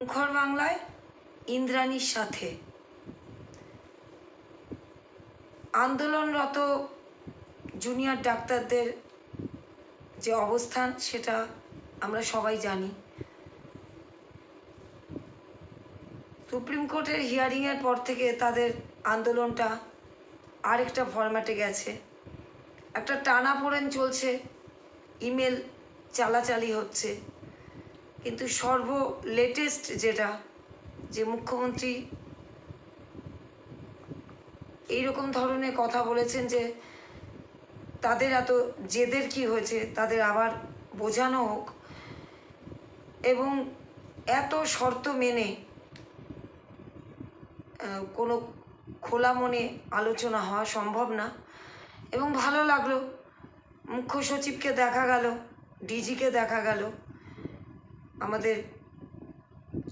মুখর বাংলায় ইন্দ্রাণীর সাথে। আন্দোলনরত জুনিয়র ডাক্তারদের যে অবস্থান, সেটা আমরা সবাই জানি। সুপ্রিম কোর্টের হিয়ারিংয়ের পর থেকে তাদের আন্দোলনটা আরেকটা ফরম্যাটে গেছে। একটা টানাপোড়েন চলছে, ইমেল চালাচালি হচ্ছে। কিন্তু সর্ব লেটেস্ট যেটা, যে মুখ্যমন্ত্রী এইরকম ধরনের কথা বলেছেন যে তাদের এত জেদের কি হয়েছে, তাদের আবার বোঝানো হোক। এবং এত শর্ত মেনে কোনো খোলা মনে আলোচনা হওয়া সম্ভব না। এবং ভালো লাগল, মুখ্য সচিবকে দেখা গেল, ডিজিকে দেখা গেল। আমাদের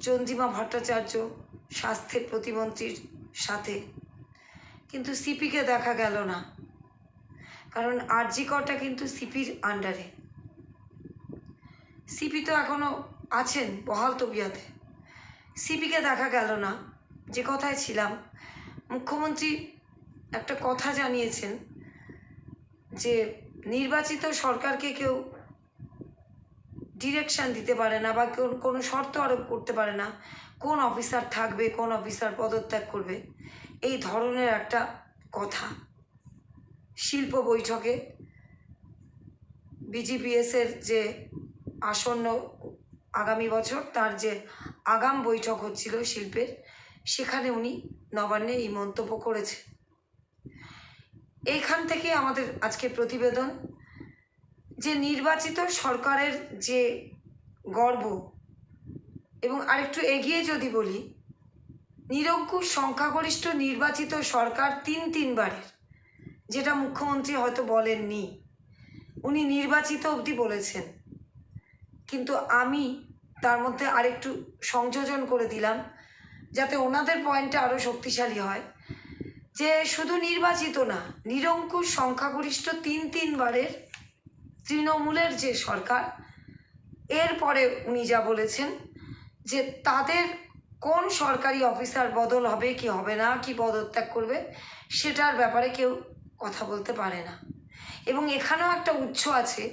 চন্দ্রিমা ভট্টাচার্য, স্বাস্থ্যের প্রতিমন্ত্রীর সাথে। কিন্তু সিপিকে দেখা গেল না। কারণ আরজি করটা কিন্তু সিপির আন্ডারে সিপি তো এখনও আছেন বহাল তবিয়াতে। সিপিকে দেখা গেল না। যে কথায় ছিলাম, মুখ্যমন্ত্রী একটা কথা জানিয়েছেন যে, নির্বাচিত সরকারকে কেউ ডিরেকশন দিতে পারে না বা কোনো শর্ত আরোপ করতে পারে না। কোন অফিসার থাকবে, কোন অফিসার পদত্যাগ করবে। এই ধরনের একটা কথা। শিল্প বৈঠকে বিজিপিএসের যে আসন্ন আগামী বছর, তার যে আগাম বৈঠক হচ্ছিল শিল্পের, সেখানে উনি নবান্নে এই মন্তব্য করেছে এইখান থেকে আমাদের আজকে প্রতিবেদন। যে নির্বাচিত সরকারের যে গর্ব, এবং আরেকটু এগিয়ে যদি বলি, নিরঙ্কুশ সংখ্যাগরিষ্ঠ নির্বাচিত সরকার তিন তিনবারের, যেটা মুখ্যমন্ত্রী হয়তো বলেননি। উনি নির্বাচিত অবধি বলেছেন। কিন্তু আমি তার মধ্যে আরেকটু সংযোজন করে দিলাম, যাতে ওনাদের পয়েন্টটা আরও শক্তিশালী হয়। যে শুধু নির্বাচিত না, নিরঙ্কুশ সংখ্যাগরিষ্ঠ তিন তিনবারের তৃণমূলের যে সরকার, এরপরে উনি যা বলেছেন যে তাদের কোন সরকারি অফিসার বদল হবে, কি হবে না, কি পদত্যাগ করবে, সেটার ব্যাপারে কেউ কথা বলতে পারে না। এবং এখানেও একটা উৎস আছে,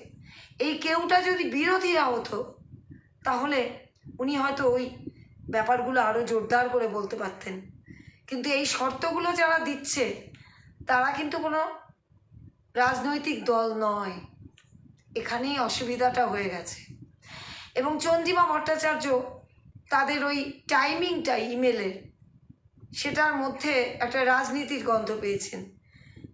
এই কেউটা যদি বিরোধীরা হতো তাহলে উনি হয়তো ওই ব্যাপারগুলো আরও জোরদার করে বলতে পারতেন। কিন্তু এই শর্তগুলো যারা দিচ্ছে, তারা কিন্তু কোনো রাজনৈতিক দল নয়। এখানেই অসুবিধাটা হয়ে গেছে। এবং চন্দ্রিমা ভট্টাচার্য তাদের ওই টাইমিংটা ইমেলের সেটার মধ্যে একটা রাজনীতির গন্ধ পেয়েছেন।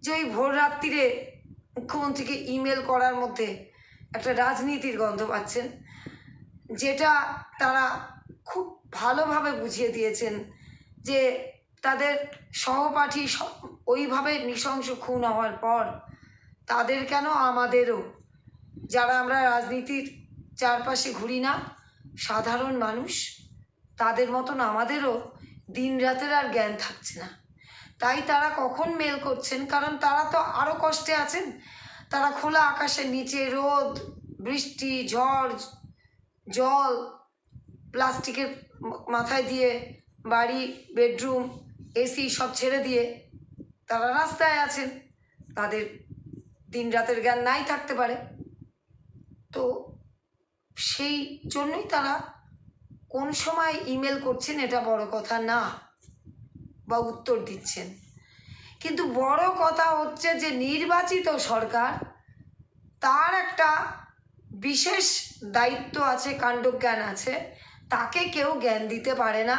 যে ওই ভোর রাত্রিরে মুখ্যমন্ত্রীকে ইমেল করার মধ্যে একটা রাজনীতির গন্ধ পাচ্ছেন, যেটা তারা খুব ভালোভাবে বুঝিয়ে দিয়েছেন যে তাদের সহপাঠী ওইভাবে নৃশংস খুন হওয়ার পর তাদের কেন আমাদেরও যারা আমরা রাজনীতির চারপাশে ঘুরি না, সাধারণ মানুষ, তাদের মতন আমাদেরও দিন রাতের আর জ্ঞান থাকছে না। তাই তারা কখন মেল করছেন? কারণ তারা তো আরও কষ্টে আছেন। তারা খোলা আকাশের নিচে রোদ, বৃষ্টি, ঝড়, জল, প্লাস্টিকের মাথায় দিয়ে বাড়ি, বেডরুম, এসি সব ছেড়ে দিয়ে তারা রাস্তায় আছেন। তাদের দিন রাতের জ্ঞান নাই থাকতে পারে। তো সেই জন্যই তারা কোন সময় ইমেল করছেন এটা বড় কথা না, বা উত্তর দিচ্ছেন। কিন্তু বড় কথা হচ্ছে যে নির্বাচিত সরকার, তার একটা বিশেষ দায়িত্ব আছে, কাণ্ডজ্ঞান আছে, তাকে কেউ জ্ঞান দিতে পারে না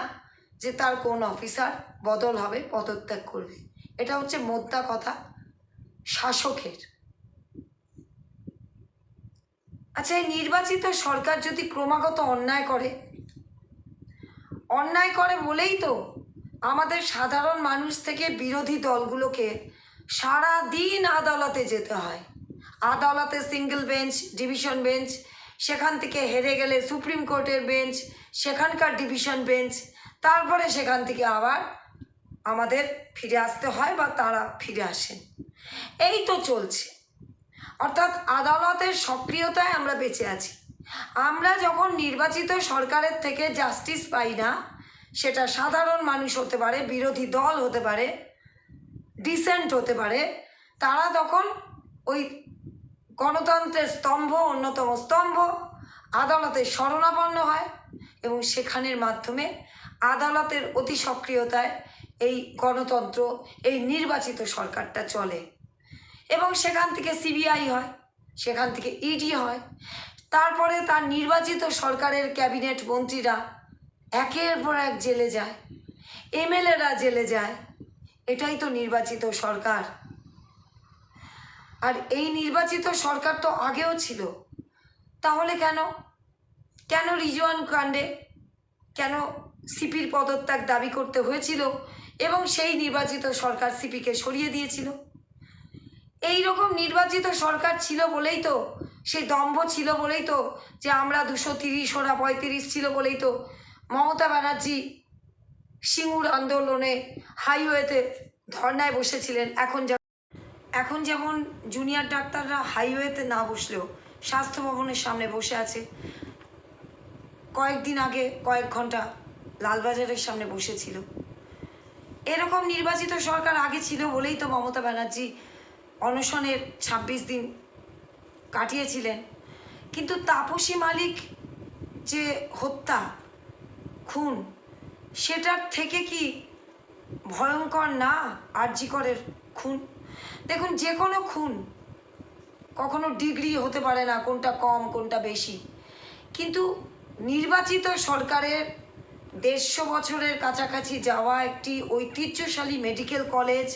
যে তার কোন অফিসার বদল হবে, পদত্যাগ করবে। এটা হচ্ছে মোদ্দা কথা, শাসকের। আচ্ছা এই নির্বাচিত সরকার যদি ক্রমাগত অন্যায় করে অন্যায় করে বলেই তো আমাদের সাধারণ মানুষ থেকে বিরোধী দলগুলোকে সারা দিন আদালতে যেতে হয়। আদালতে সিঙ্গেল বেঞ্চ, ডিভিশন বেঞ্চ, সেখান থেকে হেরে গেলে সুপ্রিম কোর্টের বেঞ্চ, সেখানকার ডিভিশন বেঞ্চ, তারপরে সেখান থেকে আবার আমাদের ফিরে আসতে হয় বা তারা ফিরে আসেন। এই তো চলছে। অর্থাৎ আদালতের সক্রিয়তায় আমরা বেঁচে আছি। আমরা যখন নির্বাচিত সরকারের থেকে জাস্টিস পাই না, সেটা সাধারণ মানুষ হতে পারে, বিরোধী দল হতে পারে ডিসেন্ট হতে পারে, তারা তখন ওই গণতন্ত্রের স্তম্ভ, অন্যতম স্তম্ভ, আদালতের শরণাপন্ন হয় এবং সেখানের মাধ্যমে আদালতের অতি সক্রিয়তায় এই গণতন্ত্র, এই নির্বাচিত সরকারটা চলে। এবং সেখান থেকে সিবিআই হয়, সেখান থেকে ইডি হয়। তারপরে তার নির্বাচিত সরকারের ক্যাবিনেট মন্ত্রীরা একের পর এক জেলে যায় এমএলএরা জেলে যায়। এটাই তো নির্বাচিত সরকার। আর এই নির্বাচিত সরকার তো আগেও ছিল। তাহলে কেন? কেন রিজওয়ান কাণ্ডে? কেন সিপির পদত্যাগ দাবি করতে হয়েছিল? এবং সেই নির্বাচিত সরকার সিপিকে সরিয়ে দিয়েছিল? এই রকম নির্বাচিত সরকার ছিল বলেই তো সেই দম্ভ ছিল বলেই তো, যে আমরা দুশো তিরিশ ওরা পঁয়ত্রিশ ছিল বলেই তো, মমতা ব্যানার্জি সিঙ্গুর আন্দোলনে হাইওয়েতে ধর্নায় বসেছিলেন, এখন যা এখন যেমন জুনিয়র ডাক্তাররা হাইওয়েতে না বসলেও স্বাস্থ্য ভবনের সামনে বসে আছে। কয়েকদিন আগে কয়েক ঘণ্টা লালবাজারের সামনে বসেছিল। এরকম নির্বাচিত সরকার আগে ছিল বলেই তো মমতা ব্যানার্জি অনশনের ছাব্বিশ দিন কাটিয়েছিলেন। কিন্তু তাপসী মালিক যে হত্যা, খুন, সেটার থেকে কি ভয়ঙ্কর না আরজিকরের খুন? দেখুন, যে কোনো খুন কখনো ডিগ্রি হতে পারে না কোনটা কম, কোনটা বেশি। কিন্তু নির্বাচিত সরকারের দেড়শো বছরের কাছাকাছি যাওয়া একটি ঐতিহ্যশালী মেডিকেল কলেজ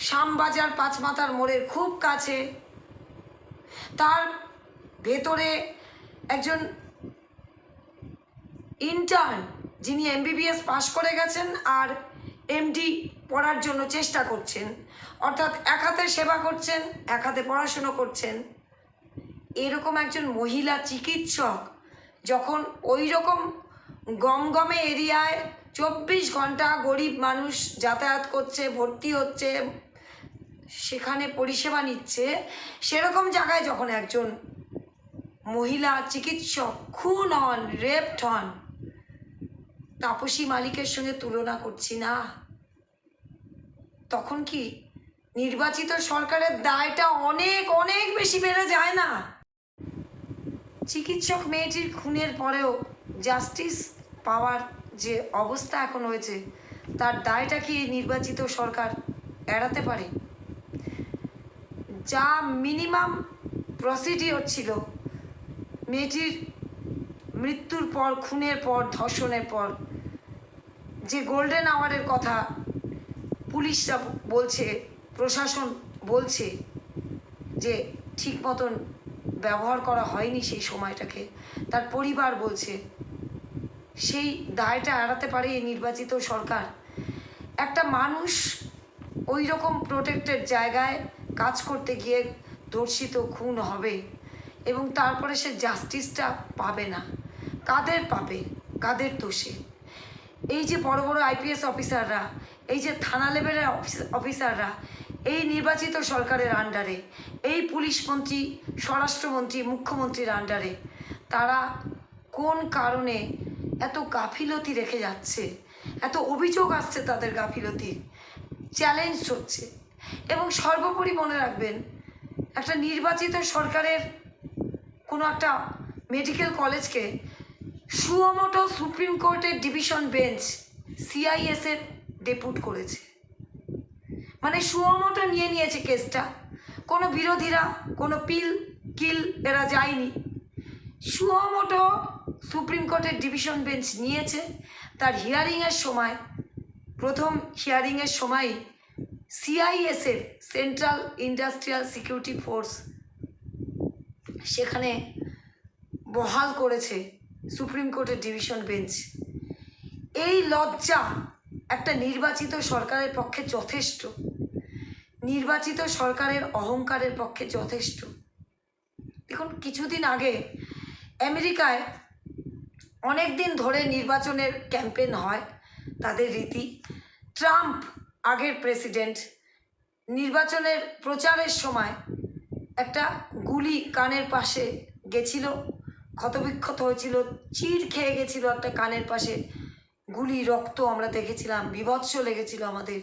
শ্যামবাজার পাঁচমাথার মোড়ের খুব কাছে। তার ভেতরে একজন ইন্টার্ন যিনি এমবিবিএস পাশ করে গেছেন আর এমডি পড়ার জন্য চেষ্টা করছেন। অর্থাৎ এক হাতে সেবা করছেন, এক হাতে পড়াশুনো করছেন। এরকম একজন মহিলা চিকিৎসক যখন ওই রকম গমগমে এরিয়ায় চব্বিশ ঘণ্টা গরিব মানুষ যাতায়াত করছে, ভর্তি হচ্ছে সেখানে পরিষেবা নিচ্ছে, সেরকম জায়গায় যখন একজন মহিলা চিকিৎসক খুন হন রেপড হন, তাপসী মালিকের সঙ্গে তুলনা করছি না, তখন কি নির্বাচিত সরকারের দায়টা অনেক অনেক বেশি বেড়ে যায় না? চিকিৎসক মেয়েটির খুনের পরেও জাস্টিস পাওয়ার যে অবস্থা এখন হয়েছে, তার দায়টা কি নির্বাচিত সরকার এড়াতে পারে? যা মিনিমাম প্রসিডিওর ছিল। মেয়েটির মৃত্যুর পর, খুনের পর, ধর্ষণের পর, যে গোল্ডেন আওয়ারের কথা পুলিশরা বলছে, প্রশাসন বলছে যে ঠিক মতন ব্যবহার করা হয়নি সেই সময়টাকে। তার পরিবার বলছে, সেই দায়টা এড়াতে পারে এই নির্বাচিত সরকার। একটা মানুষ ওই রকম প্রোটেক্টেড জায়গায় কাজ করতে গিয়ে ধর্ষিত খুন হবে এবং তারপরে সে জাস্টিসটা পাবে না। কাদের পাবে? কাদের দোষে? এই যে বড় বড় আইপিএস অফিসাররা এই যে থানা লেভেলের অফিস- অফিসাররা এই নির্বাচিত সরকারের আন্ডারে এই পুলিশ মন্ত্রী স্বরাষ্ট্রমন্ত্রী মুখ্যমন্ত্রীর আন্ডারে তারা কোন কারণে এত গাফিলতি রেখে যাচ্ছে? এত অভিযোগ আসছে তাদের গাফিলতির? চ্যালেঞ্জ হচ্ছে। এবং সর্বোপরি মনে রাখবেন, একটা নির্বাচিত সরকারের কোনো একটা মেডিকেল কলেজকে সুমোটো সুপ্রিম কোর্টের ডিভিশন বেঞ্চ সিআইএসের ডেপুট করেছে। মানে সুমোটো নিয়ে নিয়েছে কেসটা। কোনো বিরোধীরা, কোনো পিল কিল এরা যায়নি। সুমোটো সুপ্রিম কোর্টের ডিভিশন বেঞ্চ নিয়েছে। তার হিয়ারিংয়ের সময়, প্রথম হিয়ারিংয়ের সময় সিআইএসের সেন্ট্রাল ইন্ডাস্ট্রিয়াল সিকিউরিটি ফোর্স সেখানে বহাল করেছে সুপ্রিম কোর্টের ডিভিশন বেঞ্চ এই লজ্জা একটা নির্বাচিত সরকারের পক্ষে যথেষ্ট। নির্বাচিত সরকারের অহংকারের পক্ষে যথেষ্ট। দেখুন, কিছুদিন আগে আমেরিকায় অনেক দিন ধরে নির্বাচনের ক্যাম্পেন হয় তাদের রীতি। ট্রাম্প আগের প্রেসিডেন্ট। নির্বাচনের প্রচারের সময় একটা গুলি কানের পাশে গেছিল, ক্ষতবিক্ষত হয়েছিল, চির খেয়ে গেছিল একটা কানের পাশে। গুলি, রক্ত আমরা দেখেছিলাম, বিভৎস লেগেছিল আমাদের।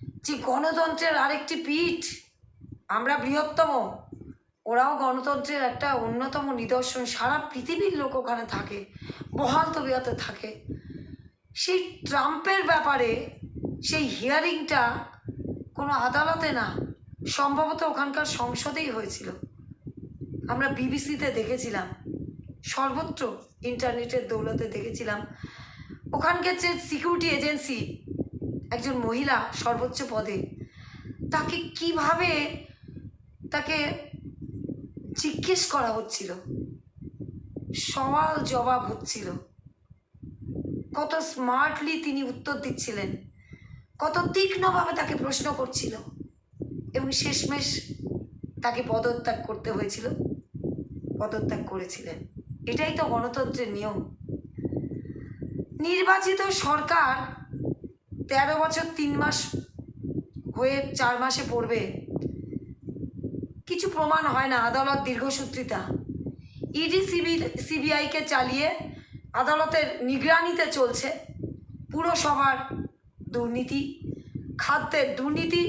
যে গণতন্ত্রের আরেকটি পিঠ, আমরা বৃহত্তম। ওরাও গণতন্ত্রের একটা অন্যতম নিদর্শন। সারা পৃথিবীর লোক ওখানে থাকে বহাল থাকে। সেই ট্রাম্পের ব্যাপারে সেই হিয়ারিংটা কোনো আদালতে না, সম্ভবত ওখানকার সংসদেই হয়েছিল। আমরা বিবিসিতে দেখেছিলাম, সর্বত্র ইন্টারনেটের দৌলতে দেখেছিলাম। ওখানকার যে সিকিউরিটি এজেন্সি একজন মহিলা সর্বোচ্চ পদে, তাকে কীভাবে তাকে জিজ্ঞেস করা হচ্ছিল? সওয়াল জবাব হচ্ছিল। কত স্মার্টলি তিনি উত্তর দিচ্ছিলেন। কত তীক্ষ্ণভাবে তাকে প্রশ্ন করছিল এবং শেষমেশ তাকে পদত্যাগ করতে হয়েছিল, পদত্যাগ করেছিলেন। এটাই তো গণতন্ত্রের নিয়ম। নির্বাচিত সরকার তেরো বছর তিন মাস হয়ে চার মাসে পড়বে। কিছু প্রমাণ হয় না, আদালত দীর্ঘসূত্রিতা। ইডি সিবিল সিবিআইকে চালিয়ে আদালতের নিগরানিতে চলছে পুরসভার দুর্নীতি, খাদ্যের দুর্নীতি,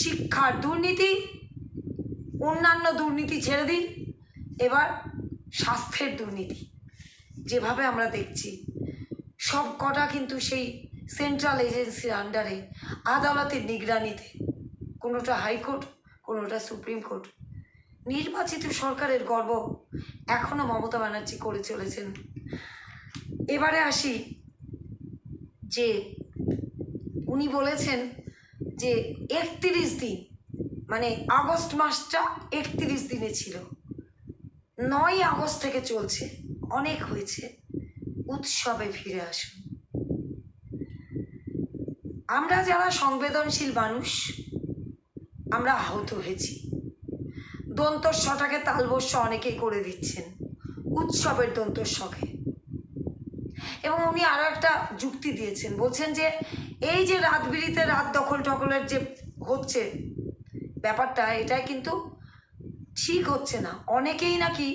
শিক্ষার দুর্নীতি, অন্যান্য দুর্নীতি ছেড়ে দিন এবার স্বাস্থ্যের দুর্নীতি, যেভাবে আমরা দেখছি। সব কটা কিন্তু সেই সেন্ট্রাল এজেন্সির আন্ডারে আদালতের নিগরানিতে, কোনোটা হাইকোর্ট, কোনোটা সুপ্রিম কোর্ট। নির্বাচিত সরকারের গর্ব এখনও মমতা ব্যানার্জি করে চলেছেন। এবারে আসি যে উনি বলেছেন যে একত্রিশ দিন মানে আগস্ট মাসটা একত্রিশ দিনে ছিল। নয় আগস্ট থেকে চলছে, অনেক হয়েছে। উৎসবে ফিরে আসুন। আমরা যারা সংবেদনশীল মানুষ, আমরা আহত হয়েছি। দন্তস্বটাকে তালবস্য অনেকেই করে দিচ্ছেন, উৎসবের দন্তস্বকে। এবং উনি আরও একটা যুক্তি দিয়েছেন, বলছেন যে এই যে রাত বিড়িতে রাত দখল টখলের যে হচ্ছে ব্যাপারটা, এটা কিন্তু ঠিক হচ্ছে না। অনেকেই নাকি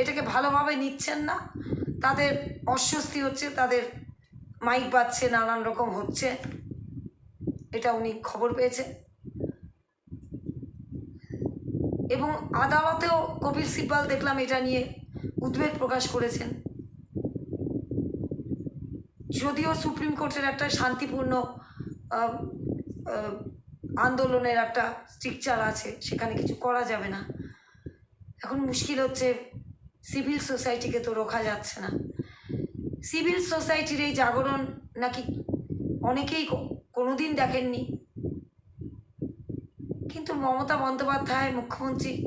এটাকে ভালোভাবে নিচ্ছেন না। তাদের অস্বস্তি হচ্ছে, তাদের মাইক বাজছে, নানান রকম হচ্ছে। এটা উনি খবর পেয়েছেন। এবং আদালতেও কপিল সিব্বাল দেখলাম এটা নিয়ে উদ্বেগ প্রকাশ করেছেন। যদিও সুপ্রিম কোর্টের একটা শান্তিপূর্ণ আন্দোলনের একটা স্ট্রিকচার আছে, সেখানে কিছু করা যাবে না। এখন মুশকিল হচ্ছে সিভিল সোসাইটিকে তো রোখা যাচ্ছে না। সিভিল সোসাইটির এই জাগরণ নাকি অনেকেই কো- কোনোদিন দেখেননি। কিন্তু মমতা বন্দ্যোপাধ্যায়, মুখ্যমন্ত্রী,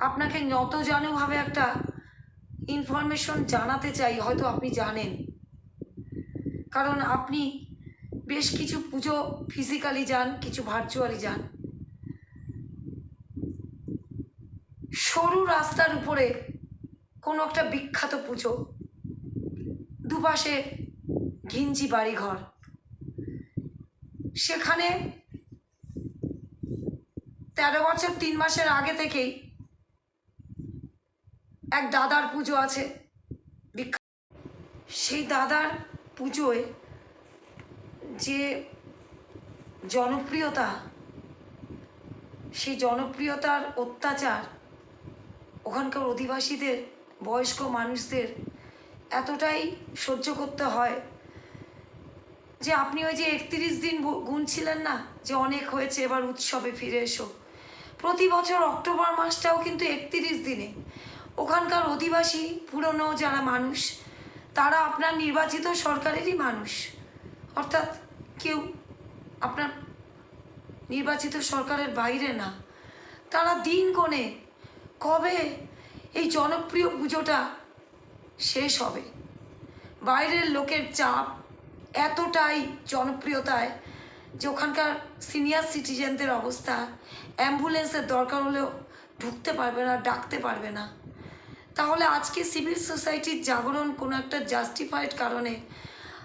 আপনাকে নতজানুভাবে একটা ইনফরমেশন জানাতে চাই, হয়তো আপনি জানেন। কারণ আপনি বেশ কিছু পুজো ফিজিক্যালি যান, কিছু ভার্চুয়ালি যান। সরু রাস্তার উপরে কোনো একটা বিখ্যাত পুজো, দুপাশে ঘিঞ্জি বাড়িঘর। সেখানে তেরো বছর তিন মাসের আগে থেকেই এক দাদার পুজো আছে সেই দাদার পুজোয় যে জনপ্রিয়তা, সেই জনপ্রিয়তার অত্যাচার ওখানকার অধিবাসীদের, বয়স্ক মানুষদের এতটাই সহ্য করতে হয় যে আপনি ওই যে একত্রিশ দিন গুনছিলেন না যে অনেক হয়েছে, এবার উৎসবে ফিরে এসো। প্রতি বছর অক্টোবর মাসটাও কিন্তু একত্রিশ দিনে। ওখানকার অধিবাসী, পুরনো যারা মানুষ তারা আপনার নির্বাচিত সরকারেরই মানুষ। অর্থাৎ কেউ আপনার নির্বাচিত সরকারের বাইরে না। তারা দিন কোণে কবে এই জনপ্রিয় পুজোটা শেষ হবে? বাইরের লোকের চাপ এতটাই জনপ্রিয়তায় যে ওখানকার সিনিয়র সিটিজেনদের অবস্থা, অ্যাম্বুলেন্সের দরকার হলেও ঢুকতে পারবে না, ডাকতে পারবে না। তাহলে আজকে সিভিল সোসাইটির জাগরণ কোনো একটা জাস্টিফাইড কারণে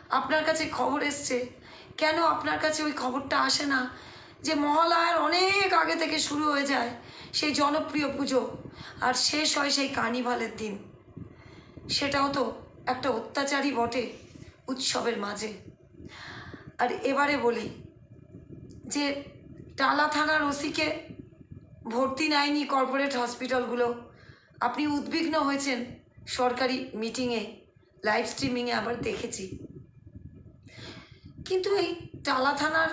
আপনার কাছে খবর এসছে? কেন আপনার কাছে ওই খবরটা আসে না? যে মহালয়ার অনেক আগে থেকে শুরু হয়ে যায় সেই জনপ্রিয় পুজো আর শেষ হয় সেই কার্নিভালের দিন। সেটাও তো একটা অত্যাচারই বটে উৎসবের মাঝে। আর এবারে বলি যে টালা থানার ওসিকে ভর্তি নেয়নি কর্পোরেট হসপিটালগুলো আপনি উদ্বিগ্ন হয়েছেন সরকারি মিটিংয়ে লাইভ স্ট্রিমিংয়ে আবার দেখেছি। কিন্তু এই টালা থানার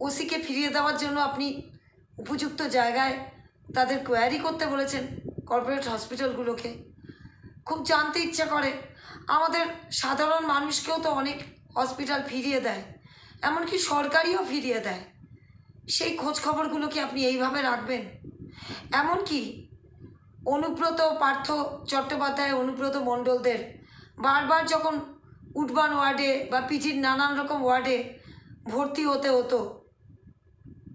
ওসিকে ফিরিয়ে দেওয়ার জন্য আপনি উপযুক্ত জায়গায় তাদের কোয়ারি করতে বলেছেন কর্পোরেট হসপিটালগুলোকে খুব জানতে ইচ্ছা করে। আমাদের সাধারণ মানুষকেও তো অনেক হসপিটাল ফিরিয়ে দেয়, এমনকি সরকারিও ফিরিয়ে দেয়। সেই খোঁজ খবরগুলো কি আপনি এইভাবে রাখবেন? এমনকি অনুব্রত পার্থ চট্টোপাধ্যায়, অনুব্রত মণ্ডলদের বারবার যখন উডবান ওয়ার্ডে বা পিজির নানান রকম ওয়ার্ডে ভর্তি হতে হতো,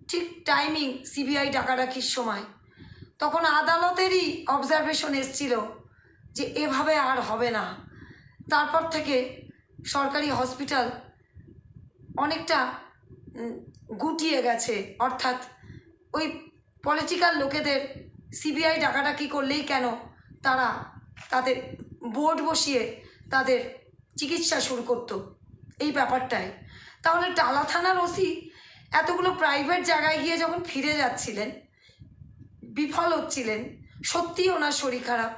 ঠিক টাইমিং সিবিআই ডাকাডাকির সময়, তখন আদালতেরই অবজারভেশন এসছিল যে এভাবে আর হবে না। তারপর থেকে সরকারি হসপিটাল অনেকটা গুটিয়ে গেছে। অর্থাৎ ওই পলিটিক্যাল লোকেদের সিবিআই ডাকাডাকি করলেই কেন? তারা তাদের বোর্ড বসিয়ে তাদের চিকিৎসা শুরু করতো এই ব্যাপারটায়। তাহলে টালা থানার ওসি এতগুলো প্রাইভেট জায়গায় গিয়ে যখন ফিরে যাচ্ছিলেন, বিফল হচ্ছিলেন, সত্যিই ওনার শরীর খারাপ।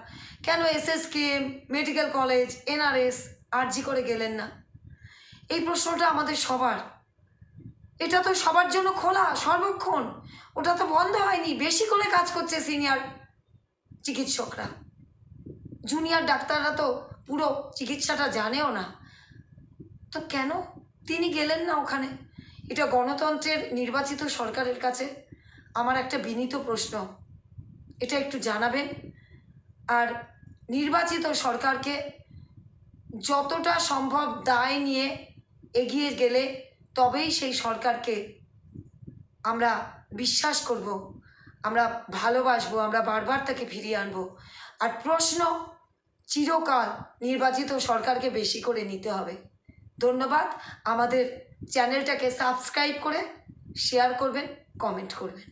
কেন SSK medical college NRS RG Kar গেলেন না? এই প্রশ্নটা আমাদের সবার। এটা তো সবার জন্য খোলা, সর্বক্ষণ। ওটা তো বন্ধ হয়নি, বেশি করে কাজ করছে সিনিয়র চিকিৎসকরা। জুনিয়র ডাক্তাররা তো পুরো চিকিৎসাটা জানেও না। তো কেন? তিনি গেলেন না ওখানে। এটা গণতন্ত্রের নির্বাচিত সরকারের কাছে আমার একটা বিনীত প্রশ্ন। এটা একটু জানাবেন? আর নির্বাচিত সরকারকে যতটা সম্ভব দায় নিয়ে এগিয়ে গেলে তবেই সেই সরকারকে আমরা বিশ্বাস করব, আমরা ভালোবাসবো, আমরা বারবার তাকে ফিরিয়ে আনব। আর প্রশ্ন চিরকাল নির্বাচিত সরকারকে বেশি করে নিতে হবে। ধন্যবাদ। আমাদের চ্যানেলটাকে সাবস্ক্রাইব করে শেয়ার করবেন, কমেন্ট করবেন।